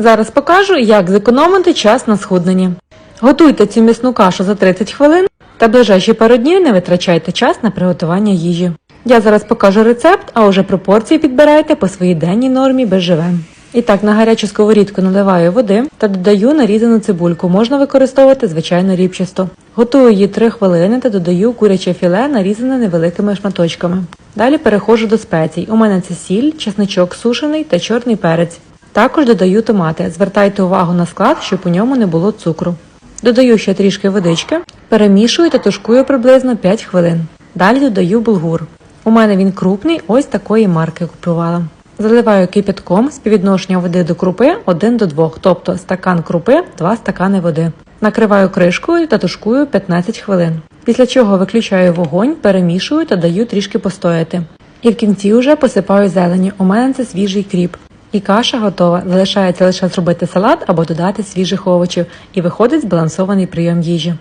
Зараз покажу, як зекономити час на схудненні. Готуйте цю м'ясну кашу за 30 хвилин та ближайші пару днів не витрачайте час на приготування їжі. Я зараз покажу рецепт, а уже пропорції підбирайте по своїй денній нормі без живем. І так, на гарячу сковорідку наливаю води та додаю нарізану цибульку. Можна використовувати звичайно ріпчасту. Готую її 3 хвилини та додаю куряче філе, нарізане невеликими шматочками. Далі переходжу до спецій. У мене це сіль, чесничок сушений та чорний перець. Також додаю томати. Звертайте увагу на склад, щоб у ньому не було цукру. Додаю ще трішки водички, перемішую та тушкую приблизно 5 хвилин. Далі додаю булгур. У мене він крупний, ось такої марки купувала. Заливаю кипятком співвідношення води до крупи 1 до 2, тобто стакан крупи 2 стакани води. Накриваю кришкою та тушкую 15 хвилин. Після чого виключаю вогонь, перемішую та даю трішки постояти. І в кінці вже посипаю зелені. У мене це свіжий кріп. І каша готова. Залишається лише зробити салат або додати свіжих овочів, і виходить збалансований прийом їжі.